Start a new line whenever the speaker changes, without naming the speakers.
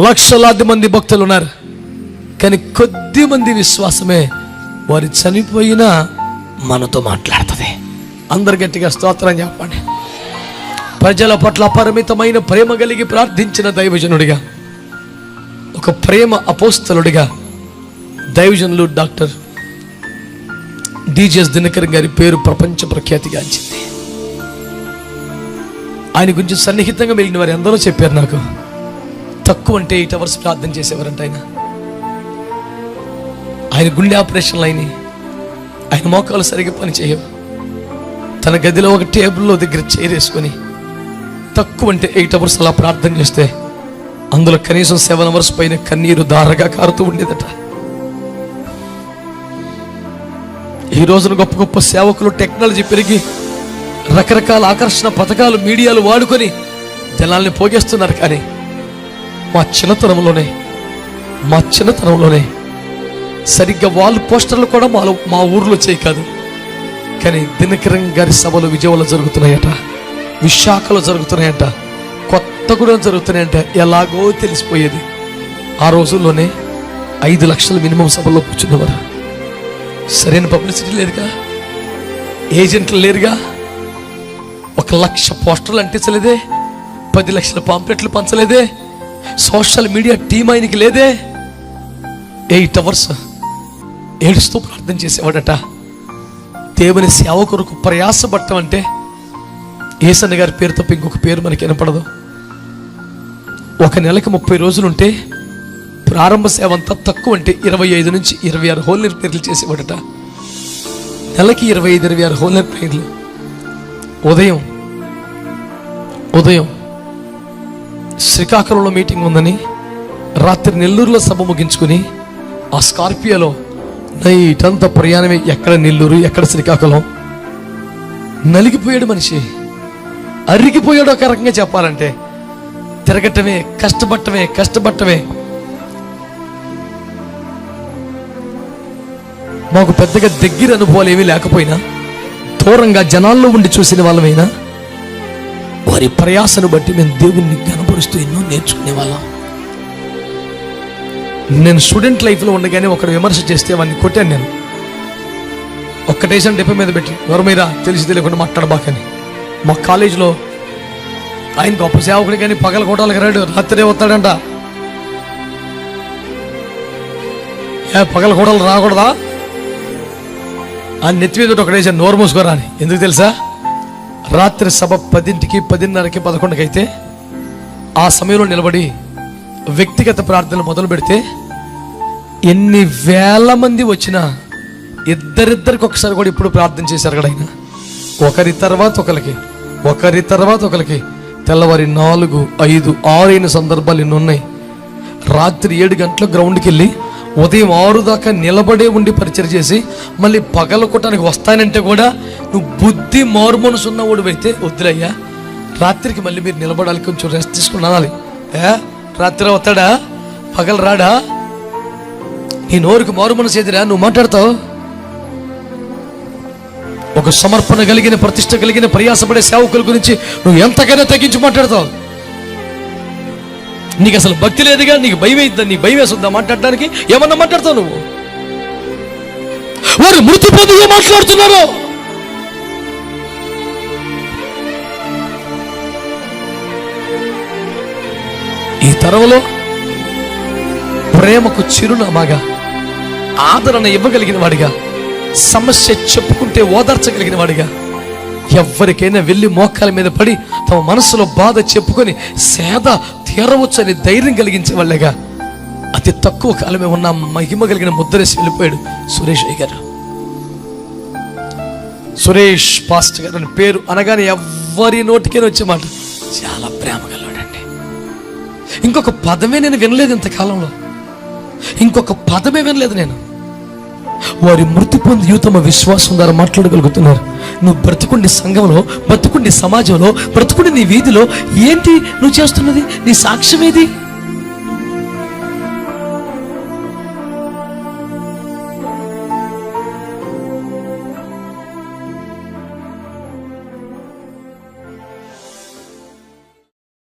లక్షలాది మంది భక్తులు ఉన్నారు కానీ కొద్ది మంది విశ్వాసమే వారు చనిపోయినా మనతో మాట్లాడుతుంది. అందరు గట్టిగా స్తోత్రం చెప్పండి. ప్రజల పట్ల అపరిమితమైన ప్రేమ కలిగి ప్రార్థించిన దైవజనుడిగా ఒక ప్రేమ అపోస్తలుడిగా దైవజనులు డాక్టర్ డిజిఎస్ దినకర్ గారి పేరు ప్రపంచ ప్రఖ్యాతిగాంచింది ఆయన గురించి సన్నిహితంగా మిగిలిన వారు ఎందరో చెప్పారు నాకు. తక్కువ అంటే ఎయిట్ అవర్స్ ప్రార్థన చేసేవారంట ఆయన. ఆయన గుండె ఆపరేషన్లు అయినాయి. ఆయన మోకాలు సరిగ్గా పని చేయవు. తన గదిలో ఒక టేబుల్లో దగ్గర చేరేసుకొని తక్కువ అంటే ఎయిట్ అవర్స్ అలా ప్రార్థన చేస్తే అందులో కనీసం సెవెన్ అవర్స్ పైన కన్నీరు దారగా కారుతూ ఉండేదట. ఈ రోజున గొప్ప గొప్ప సేవకులు టెక్నాలజీ పెరిగి రకరకాల ఆకర్షణ పథకాలు మీడియాలు వాడుకొని జనాల్ని పోగేస్తున్నారు కానీ మా చిన్నతనంలోనే మా చిన్నతనంలోనే సరిగ్గా వాళ్ళు పోస్టర్లు కూడా మా మా ఊర్లో చేయి కాదు. కానీ దినకరం గారి సభలు విజయవాడలో జరుగుతున్నాయట విశాఖలో జరుగుతున్నాయట కొత్తగూడెం జరుగుతున్నాయంట ఎలాగో తెలిసిపోయేది. ఆ రోజుల్లోనే ఐదు లక్షల మినిమం సభల్లో కూర్చున్నవారు. సరైన పబ్లిసిటీ లేదుగా? ఏజెంట్లు లేరుగా? ఒక లక్ష పోస్టర్లు అంటించలేదే? పది లక్షల పాంప్లెట్లు పంచలేదే? సోషల్ మీడియా టీం ఆయనకి లేదే? ఎయిట్ అవర్స్ ఏడుస్తూ ప్రార్థన చేసేవాడట. దేవుని సేవ కొరకు ప్రయాసపడటం అంటే ఏసన్న గారి పేరు తప్ప ఇంకొక పేరు మనకి వినపడదు. ఒక నెలకి ముప్పై రోజులుంటే ప్రారంభ సేవ అంతా తక్కువ అంటే ఇరవై ఐదు నుంచి ఇరవై ఆరు హోల్ నిర్పేర్లు చేసేవాడట. నెలకి ఇరవై ఐదు ఇరవై ఆరు హోల్ నిర్పేర్లు ఉదయం ఉదయం శ్రీకాకుళంలో మీటింగ్ ఉందని రాత్రి నెల్లూరులో సభ ముగించుకుని ఆ స్కార్పియోలో నైట్ అంతా ప్రయాణమే ఎక్కడ నెల్లూరు ఎక్కడ శ్రీకాకుళం? నలిగిపోయాడు మనిషి. అరిగిపోయాడు ఒక రకంగా చెప్పాలంటే. తిరగటమే కష్టపడటమే కష్టపడటమే. మాకు పెద్దగా దగ్గర అనుభవాలు ఏమీ లేకపోయినా దూరంగా జనాల్లో ఉండి చూసిన వాళ్ళమైనా వారి ప్రయాసను బట్టి మేము దేవుణ్ణి కనపరుస్తూ ఎన్నో నేర్చుకునే వాళ్ళం. నేను స్టూడెంట్ లైఫ్లో ఉండగానే ఒకడు విమర్శ చేస్తే వాడిని కొట్టాను నేను. ఒక్కటేసారి డెప్ప మీద పెట్టి ఎవరమైరా తెలిసి తెలియకుండా మాట్లాడబాకని. మా కాలేజీలో ఆయన గొప్ప సేవకుడు కానీ పగల కొట్టాలకు రాడు రాత్రే వస్తాడంట. ఏ పగల కొడాలు రాకూడదా? ఆ నెత్తి మీద ఒకటేసాను నోరు మూసుకోరా అని ఎందుకు తెలుసా? రాత్రి సభ పదింటికి పదిన్నరకి పదకొండుకి అయితే ఆ సమయంలో నిలబడి వ్యక్తిగత ప్రార్థనలు మొదలు పెడితే ఎన్ని వేల మంది వచ్చినా ఇద్దరిద్దరికి ఒకసారి కూడా ఇప్పుడు ప్రార్థన చేశారు కదా ఆయన. ఒకరి తర్వాత ఒకరికి ఒకరి తర్వాత ఒకరికి. తెల్లవారి నాలుగు ఐదు ఆరు అయిన సందర్భాలు ఎన్ని ఉన్నాయి రాత్రి ఏడు గంటలకు గ్రౌండ్కి వెళ్ళి ఉదయం ఆరు దాకా నిలబడే ఉండి పరిచయం చేసి మళ్ళీ పగలకొట్టడానికి వస్తానంటే కూడా నువ్వు బుద్ధి మారుమనసు ఉన్నవాడు అయితే వద్దులయ్యా. రాత్రికి మళ్ళీ మీరు నిలబడాలి కొంచెం రెస్ట్ తీసుకున్నాలి ఏ? రాత్రి వస్తాడా? పగలు రాడా? నీ నోరుకు మారుమనసు ఎదురా నువ్వు మాట్లాడతావు? ఒక సమర్పణ కలిగిన ప్రతిష్ట కలిగిన ప్రయాసపడే సేవకుల గురించి నువ్వు ఎంతకైనా తగ్గించి మాట్లాడతావు. నీకు అసలు భక్తి లేదుగా నీకు భయం అవుతుందా నీకు భయం వేస్తుందా మాట్లాడడానికి ఏమన్నా మాట్లాడతావు నువ్వు? వారు మృతి పొందిగా మాట్లాడుతున్నారు? ఈ తరంలో ప్రేమకు చిరునామాగా ఆదరణ ఇవ్వగలిగిన వాడిగా సమస్య చెప్పుకుంటే ఓదార్చగలిగిన వాడిగా ఎవరికైనా వెళ్ళి మోకాల మీద పడి తమ మనసులో బాధ చెప్పుకొని సేద తీరవచ్చని ధైర్యం కలిగించే వాళ్ళగా. అతి తక్కువ కాలమే ఉన్న మహిమ కలిగిన ముద్రేసి వెళ్ళిపోయాడు సురేష్ అయ్య గారు సురేష్ పాస్ట్ గారు అని పేరు అనగానే ఎవ్వరి నోటికైనా వచ్చే మాట. చాలా ప్రేమ గలవాడండి. ఇంకొక పదమే నేను వినలేదు ఇంతకాలంలో. ఇంకొక పదమే వినలేదు నేను. వారి మృతి పొంది యువతమ విశ్వాసం ద్వారా మాట్లాడగలుగుతున్నారు. నువ్వు బ్రతుకుండి సంఘంలో బ్రతుకుండి సమాజంలో బ్రతుకుండి నీ వీధిలో ఏంటి నువ్వు చేస్తున్నది? నీ సాక్ష్యం ఏది